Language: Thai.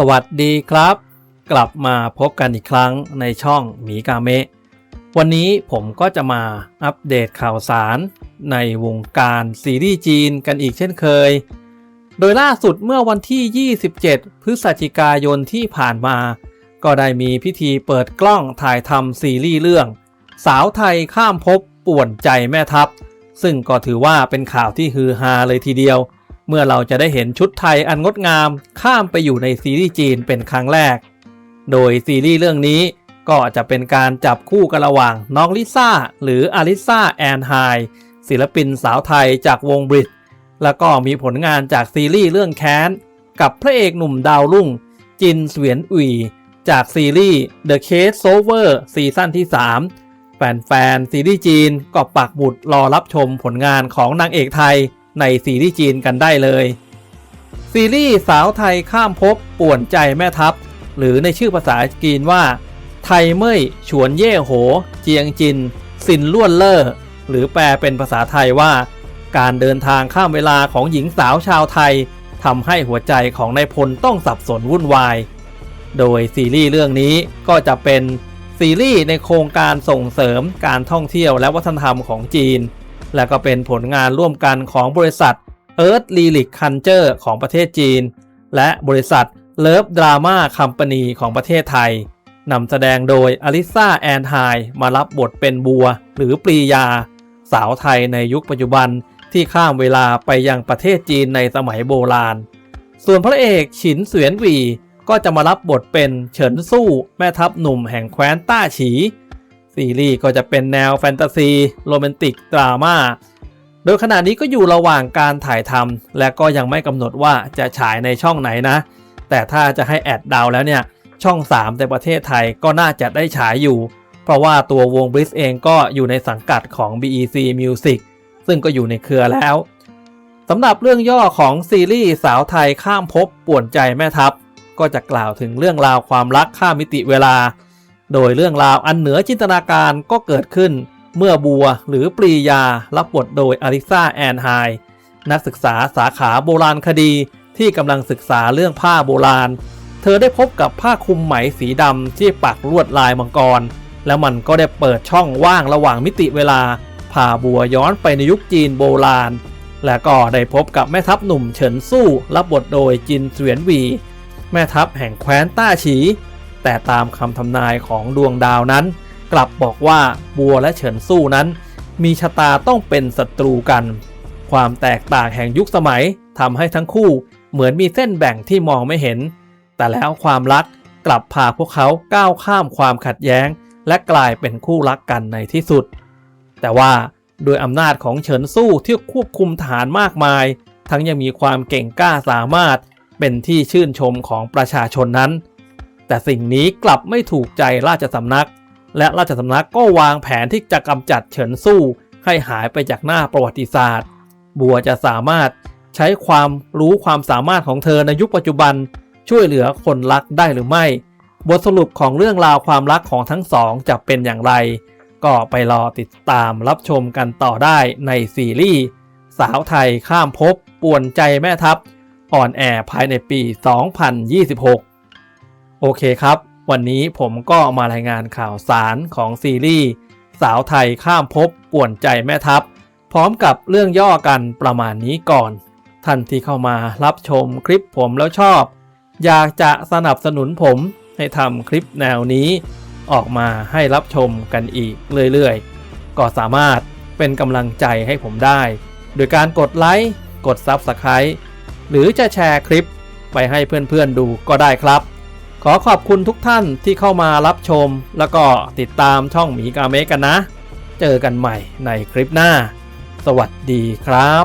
สวัสดีครับ กลับมาพบกันอีกครั้งในช่องหมีกาเมะวันนี้ผมก็จะมาอัปเดตข่าวสารในวงการซีรีส์จีนกันอีกเช่นเคย โดยล่าสุดเมื่อวันที่ 27 พฤศจิกายนที่ผ่านมา ก็ได้มีพิธีเปิดกล้องถ่ายทำซีรีส์เรื่อง สาวไทยข้ามภพป่วนใจแม่ทัพ ซึ่งก็ถือว่าเป็นข่าวที่ฮือฮาเลยทีเดียวเเมื่อเราจะได้เห็นชุดไทยอันงดงามข้ามไปอยู่ในซีรีส์จีนเป็นครั้งแรก โดยซีรีส์เรื่องนี้ก็จะเป็นการจับคู่กันระหว่างน้องลิซ่าหรืออลิซ่าแอนไฮศิลปินสาวไทยจากวงบริดแล้วก็มีผลงานจากซีรีส์เรื่องแค้น กับพระเอกหนุ่มดาวรุ่ง จินเสวียนอุยจากซีรีส์ The Case Over ซีซั่นที่ 3 แฟนๆซีรีส์จีนก็ปักหมุดรอรับชมผลงานของนางเอกไทย ในซีรีส์จีนกันได้เลย ซีรีส์สาวไทยข้ามภพป่วนใจแม่ทัพ หรือในชื่อภาษาจีนว่า ไทเม่ยฉวนเย่โห เจียงจิน สินล้วนเล่อหรือแปลเป็นภาษาไทยว่า การเดินทางข้ามเวลาของหญิงสาวชาวไทยทำให้หัวใจของนายพลต้องสับสนวุ่นวาย โดยซีรีส์เรื่องนี้ก็จะเป็นซีรีส์ในโครงการส่งเสริมการท่องเที่ยวและวัฒนธรรมของจีน และก็เป็นผลงานร่วมกันของบริษัท Earth l y r i c Culture ของประเทศจีน และบริษัท Love Drama Company ของประเทศไทยนำแสดงโดยอลิซาแอนไฮมารับบทเป็นบัว หรือปรียา สาวไทยในยุคปัจจุบันที่ข้ามเวลาไปยังประเทศจีนในสมัยโบราณ ส่วนพระเอกฉินเสวียนหวีก็จะมารับบทเป็นเฉินสู้แม่ทัพหนุ่มแห่งแคว้นต้าฉี ซีรีส์ก็จะเป็นแนวแฟนตาซีโรแมนติกดราม่าโดยขณะนี้ก็อยู่ระหว่างการถ่ายทำและก็ยังไม่กำหนดว่าจะฉายในช่องไหนนะ แต่ถ้าจะให้แอดดาวแล้วเนี่ย ช่อง 3 ในประเทศไทยก็น่าจะได้ฉายอยู่ เพราะว่าตัววงบริสเองก็อยู่ในสังกัดของ BEC Music ซึ่งก็อยู่ในเครือแล้วสำหรับเรื่องย่อของซีรีส์สาวไทยข้ามภพป่วนใจแม่ทัพ ก็จะกล่าวถึงเรื่องราวความรักข้ามมิติเวลา โดยเรื่องราวอันเหนือจินตนาการก็เกิดขึ้น เมื่อบัวหรือปรียารับบทโดยอลิซาแอนไฮนักศึกษาสาขาโบราณคดีที่กำลังศึกษาเรื่องผ้าโบราณ เธอได้พบกับผ้าคลุมไหมสีดำที่ปักลวดลายมังกร แล้วมันก็ได้เปิดช่องว่างระหว่างมิติเวลาพาบัวย้อนไปในยุคจีนโบราณ และก็ได้พบกับแม่ทัพหนุ่มเฉินสู้รับบทโดยจินเสวียนวี แม่ทัพแห่งแคว้นต้าฉี แต่ตามคำทำนายของดวงดาวนั้น กลับบอกว่าบัวและเฉินสู้นั้น มีชะตาต้องเป็นศัตรูกัน ความแตกต่างแห่งยุคสมัยทำให้ทั้งคู่เหมือนมีเส้นแบ่งที่มองไม่เห็น แต่แล้วความรักกลับพาพวกเขาก้าวข้ามความขัดแย้ง และกลายเป็นคู่รักกันในที่สุด แต่ว่าโดยอำนาจของเฉินสู้ที่ควบคุมฐานมากมาย ทั้งยังมีความเก่งกล้าสามารถเป็นที่ชื่นชมของประชาชนนั้น แต่สิ่งนี้กลับไม่ถูกใจราชสำนัก และราชสำนักก็วางแผนที่จะกำจัดเฉินสู้ให้หายไปจากหน้าประวัติศาสตร์ บัวจะสามารถใช้ความรู้ความสามารถของเธอในยุคปัจจุบัน ช่วยเหลือคนรักได้หรือไม่ บทสรุปของเรื่องราวความรักของทั้งสองจะเป็นอย่างไร ก็ไปรอติดตามรับชมกันต่อได้ในซีรีส์สาวไทยข้ามภพป่วนใจแม่ทัพ อ่อนแอภายในปี 2026 โอเคครับ วันนี้ผมก็มารายงานข่าวสารของซีรีส์สาวไทยข้ามภพป่วนใจแม่ทัพ พร้อมกับเรื่องย่อกันประมาณนี้ก่อน ท่านที่เข้ามารับชมคลิปผมแล้วชอบ อยากจะสนับสนุนผมให้ทำคลิปแนวนี้ ออกมาให้รับชมกันอีกเรื่อยๆ ก็สามารถเป็นกำลังใจให้ผมได้ โดยการกดไลค์กด Subscribe หรือจะแชร์คลิปไปให้เพื่อนๆดูก็ได้ครับ ขอขอบคุณทุกท่านที่เข้ามารับชม แล้วก็ติดตามช่องหมีกาเมกันนะ เจอกันใหม่ในคลิปหน้า สวัสดีครับ